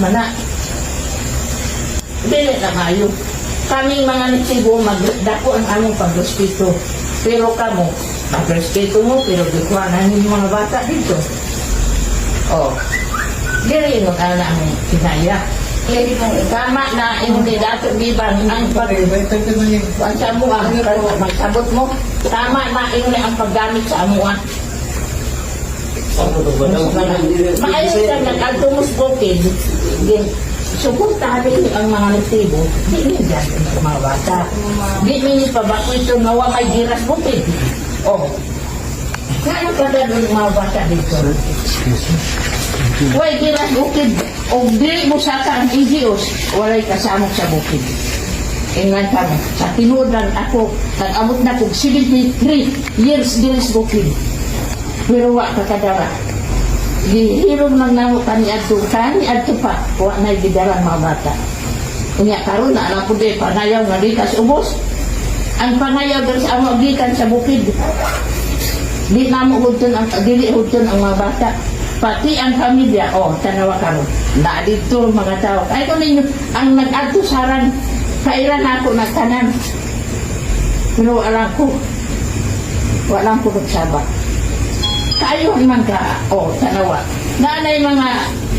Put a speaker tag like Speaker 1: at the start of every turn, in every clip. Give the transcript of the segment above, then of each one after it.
Speaker 1: mana. Dili na kayo. Kaming mga nagsigo, magdako ang among pagrespeto. Pero kamo, pagrespeto mo, pero gikuhanan yung mga bata dito. Oh. Dili mo ka na ang kinaya. Tama na hindi dato bibang ang pag ang samu ang magsabot mo. Tama na ang paggamit sa amuan. Maayos ka nag-altumos bukid. Suportahan ang mga nagtibo. Di ni dyan ang mga bata. Di ni pa ba kung ito nawa may giras bukid. Oh. Kaya ka na doon mga bata dito. Way giras bukid. O di mo sa ang idios, walay kasamok sa bukid. Ingat ka mo. Sa tinuod lang ako, nag-amot na kong 73 years giras bukid. Pero wa ka kadara. Gihirong man namo kani adto kani adto pa wa na gidaran mga bata. Unya karon na alam ko di panayaw nga di kas ubos. Ang panayaw diri sa amo gikan sa bukid. Di namo hudton ang dili hudton ang mga bata. Pati ang pamilya, oh, tanawa karon. Na dito mga tao. Ay ko ninyo ang nag-adto saran kailan ako nagtanan. Pero alam ko, walang ko nagsaba. Kayo man ka, o, oh, tanawa. Nanay mga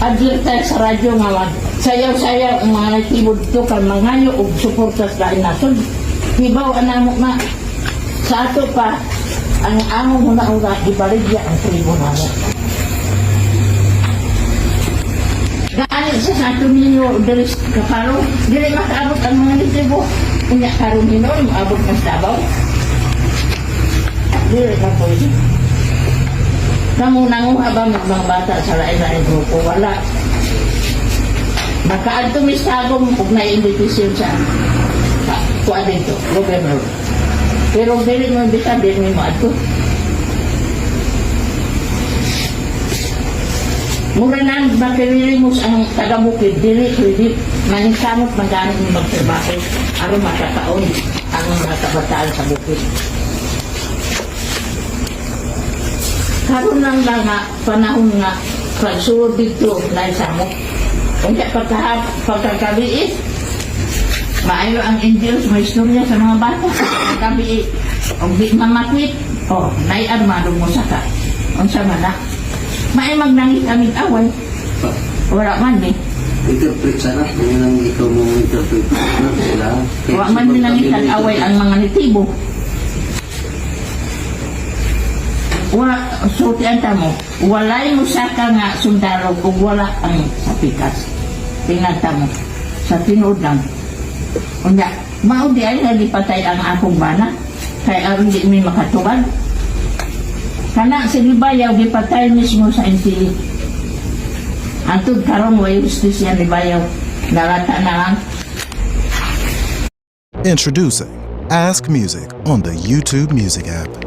Speaker 1: advertise sa radyo nga mag sayaw-sayaw ang mga nagtibod to kan mangayo og suporta sa lain nasod. Hibaw anamo na sa ato pa ang among una-una ibaligya ang tribo namo. Gaani sa sa ato ninyo diri sa kaparo, dili makaabot ang mga tribo. Unya karon ninyo maabot ng sabaw. Dili ka pwede. Kamu nanguha ba mga mga bata sa lain-lain grupo? Wala. Makaadto mistagom kung na-invitation sa sa kuha dito, governor. Pero dili mo bisa, dili mo adto. Mura na bakirili mo ang taga-bukid, dili, pwede, manisamot magamit mo magtrabaho, aron makakaon ang mga kabataan sa bukid. Karon lang lang nga panahon nga pagsulod dito na isamo. Kung kaya pagkahap, pagkakabiit, maayo ang angels, may istorya sa mga bata. Pagkabiit, o di mamakwit, o, naian marong mo saka. Ang sama na. May magnangit aming away. Wala man eh.
Speaker 2: interpret sana yun ang ikaw mo interpret na sila
Speaker 1: Wala man nangit ang away ang mga nitibo. Wa, sultian ta mo, walay mo nga sundalo kung wala ang sapikas. Tingnan ta sa tinuod lang. Unya, mao di ay nalipatay ang akong bana, kay aron di mi makatubag. Kana si Libayaw, gipatay mismo sa NPA. Antod karon way justisya Libayaw, narata na lang.
Speaker 3: Introducing Ask Music on the YouTube Music app.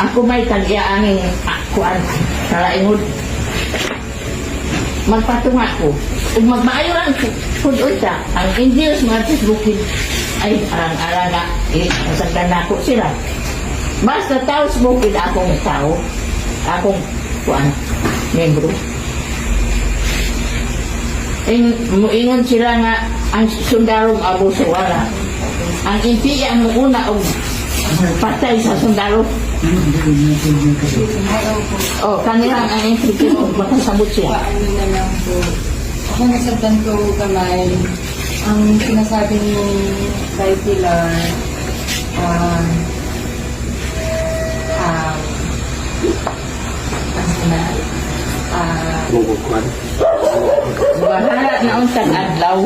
Speaker 1: Ako may tag-iya angin kuan kalaingod. Magpatunga ko. Ug magmaayo lang kung unta, ang Indios mga bukid ay ang alaga, eh, masagdan na ako sila. Basta tao sa bukid akong tao, akong kuan, membro. In, muingon sila nga ang sundarong abuso wala. Ang impi ang una og patay sa sundalo. Oh, kanilang ang impi ko makasabot siya.
Speaker 4: ano na lang po. Ako nasabdan ko kamay. Ang sinasabi ni Kay Pilar, um, um, ano na, ah,
Speaker 2: bubukwan
Speaker 1: Bahala na untag adlaw.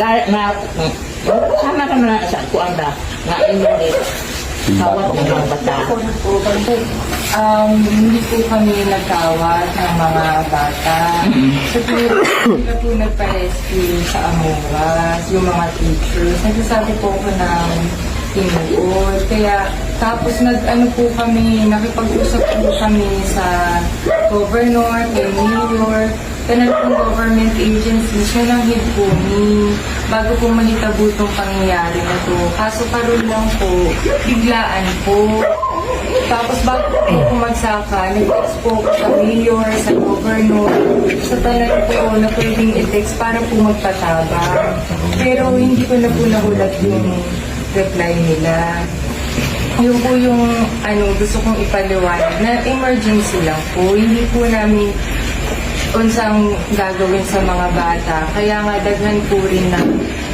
Speaker 1: Gaya na sana ka na sa kuan da nga inyo dito. Kawat ng mga bata.
Speaker 4: Um, hindi po kami nagkawat ng mga bata. So, sila po nagpa-rescue sa Amoras, yung mga teachers. Nagsasabi po ako ng tinuod. Kaya, tapos nag-ano po kami, nakipag-usap po kami sa governor, kay mayor, kanal pong government agencies, yun ang head ni bago po mahitabo itong pangyayari na to. Kaso karoon lang po, biglaan po. Tapos bago po pumagsaka, nag-text po ako sa mayor, sa governor, sa talaga po na pwedeng i-text para po magpatabang. Pero hindi ko na po nahulat yung reply nila. Yun po yung ano, gusto kong ipaliwanag na emergency lang po. Hindi po namin unsang gagawin sa mga bata. Kaya nga daghan po rin na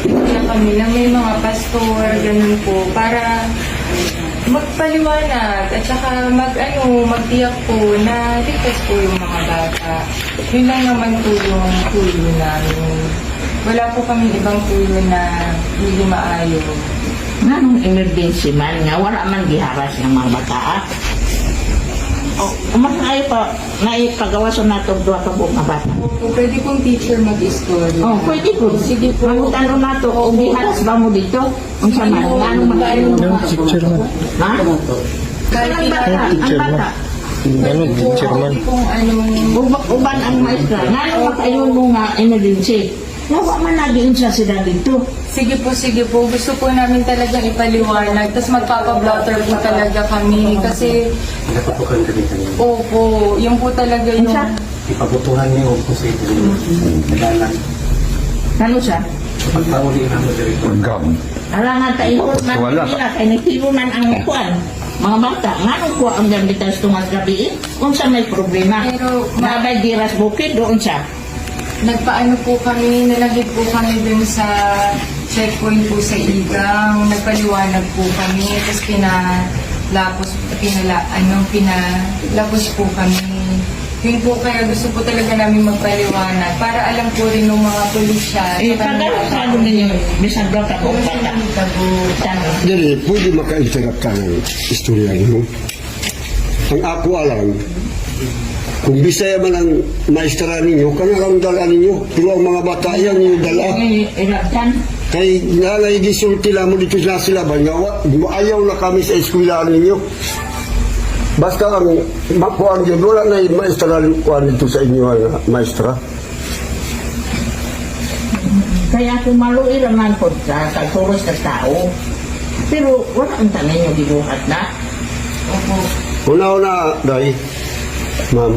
Speaker 4: kaya kami na may mga pastor, ganun po, para magpaliwanag at saka mag ano, magtiyak po na ligtas po yung mga bata. Yun lang naman po yung tulo namin. Wala po kami ibang tulo na hindi maayos.
Speaker 1: Nganong emergency man nga wala man giharas ng mga bata. Ah. O, mas ay pa naipagawasan nato duha ka buong mga bata.
Speaker 4: Opo, pwede pong teacher mag-story.
Speaker 1: Oh, pwede po.
Speaker 4: Sige po.
Speaker 1: Mangutan nato o giharas ba mo dito? Ang sama, nganong makayo mo? Ha?
Speaker 4: Kahit
Speaker 1: Ang bata, ang bata.
Speaker 4: Ano, teacher man? Kung anong
Speaker 1: Uba- Uban ang maestra. Nganong makayo mo nga emergency? Nawa man naging siya sila dito.
Speaker 4: Sige po, sige po. Gusto po namin talagang ipaliwanag. Tapos magpapablotter po talaga kami. Kasi,
Speaker 2: Napapukan kami kanina.
Speaker 4: opo, yung po talaga yung...
Speaker 1: Siya?
Speaker 2: Ipabutuhan niyo kung sa ito. Nagalan.
Speaker 1: Ano siya?
Speaker 2: Pagpahuli na mo dito.
Speaker 1: Alangan tayo
Speaker 5: Wala.
Speaker 1: nila kay nagtirunan ang kuan. Mga bata, nganong ko ang gambitas tungas gabi kung sa may problema.
Speaker 4: Pero, ma-
Speaker 1: Nabay diras bukid doon siya.
Speaker 4: Nagpaano po kami, nalagit po kami dun sa checkpoint po sa Igang. Nagpaliwanag po kami. Tapos pinalapos, pinala, ano, pinalapos po kami. Yun po kaya gusto po talaga namin magpaliwanag para alam po rin ng mga pulisya.
Speaker 1: Eh, kagano sa ano ninyo, bisag daw bata. Tama.
Speaker 5: Dili, pwede maka-interrupt ka ng istorya mo. Ang ako alam, kung bisaya man ang maestra ninyo, kana lang dala ninyo. Pero ang mga bata yan yung dala. Kay nalay gisulti lang mo dito sa silaban nga, wa- ayaw na kami sa eskwela ninyo. Basta ang makuan yun, wala na yung maestra kuan dito sa inyo ang maestra.
Speaker 1: Kaya kung maluwi naman po sa kalturos ng tao, pero wala ang tanay nyo gibuhat na.
Speaker 5: Una-una, Day, ma'am,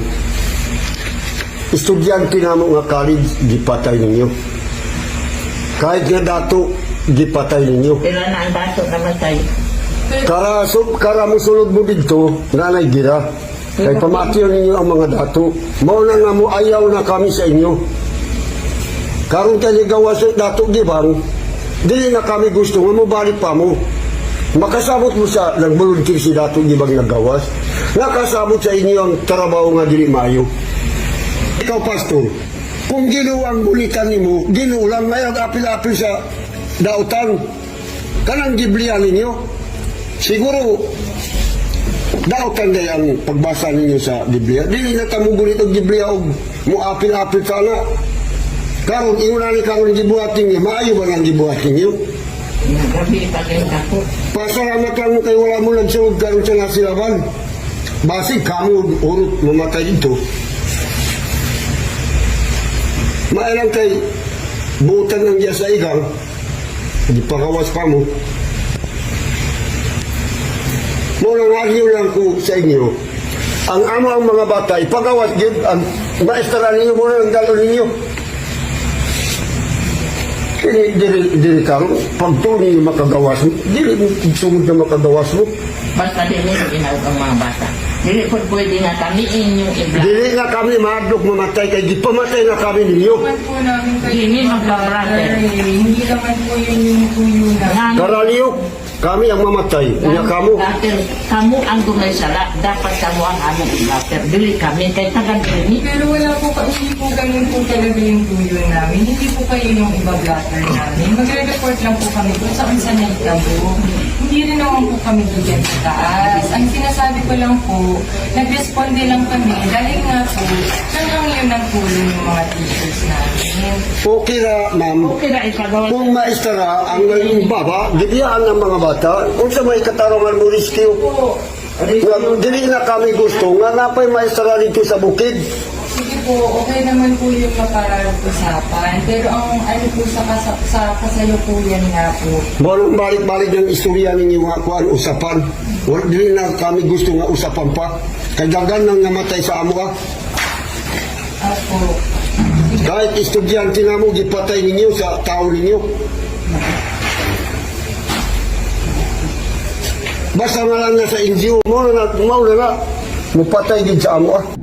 Speaker 5: estudyante na mo nga college, gipatay ninyo. Kahit nga dato, gipatay ninyo.
Speaker 1: Pero na ang baso namatay.
Speaker 5: Kara, so, kara mo sulod mo dito, nanay gira. Kay pamatyo ninyo ang mga dato. Mao na nga mo ayaw na kami sa inyo. Karong tayo gawa sa dato gibang, dili na kami gusto nga mo balik pa mo. Makasabot mo sa nagbolunteer si dato gibang nagawas. Nakasabot sa inyo ang trabaho nga dili mayo. Ikaw, pastor, kung ginuwang bulitan nimo, ginulang ngayon apil-apil sa dautan. Kanang giblian ninyo. Siguro, dautan day ang pagbasa ninyo sa Biblia. Dili na tamo gulit og Biblia og muapil-apil ka na. Karon inguna ni karon gibuhat ninyo, maayo ba nang gibuhat ninyo?
Speaker 1: Gabi pa kayo ako.
Speaker 5: Pasalamat lang kay wala mo nagsulod karon sa nasilaban. Basig kamo urot mamatay dito. Mailang kay butan ng sa igang. Di pagawas pa mo. Muna nga lang ko sa inyo. Ang amo ang mga bata, ipagawas gid ang maestra ninyo muna ang dalo ninyo. Kini diri diri karon pagtuni makagawas mo, dili mo sumud na makagawas mo.
Speaker 1: Basta nyo ginawag ang mga bata. Dili po pwede nga kami inyong ibla.
Speaker 5: Dili nga kami mahadlok mamatay kay di pamatay na kami ninyo.
Speaker 4: naman po namin kayo
Speaker 1: Hindi magpa-brother.
Speaker 4: Hindi naman po yun yung tuyo na.
Speaker 1: Nga,
Speaker 5: Karaliyo, Kami ang mamatay. Nya kamo.
Speaker 1: Blatter, kamu ang dunay sala. Dapat kamu ang among blatter. Dili kami kay tagan dili.
Speaker 4: Pero wala po pa, hindi po talaga yung tuyo namin. Hindi po kayo yung iba blatter namin. Magre-report lang po kami kung saan sa naitabo. Hindi rin naman po kami bigyan sa taas. Ang sinasabi ko lang po, nag-responde lang kami dahil nga po, hanggang yun ang tulong ng mga teachers namin.
Speaker 5: Okay na, ma'am.
Speaker 1: Okay na ipagawa.
Speaker 5: Kung maestara ang naging baba, gibiyaan ng mga bata, kung sa may katarungan mo rescue, dili na kami gusto nga napay maestara dito sa bukid.
Speaker 4: Po, okay naman po yung mapag-usapan. Pero ang ano po sa, kasa, sa kasalukuyan nga po,
Speaker 5: Balang balik-balik ng istorya ninyo nga kuan usapan. Wala dili na kami gusto nga usapan pa. Kay dagan nang namatay sa amo ah.
Speaker 4: ako,
Speaker 5: Kahit estudyante na mo, gipatay ninyo sa tao ninyo. Basta nga lang na sa NGO mo na, mo na na, mupatay din sa amo ah.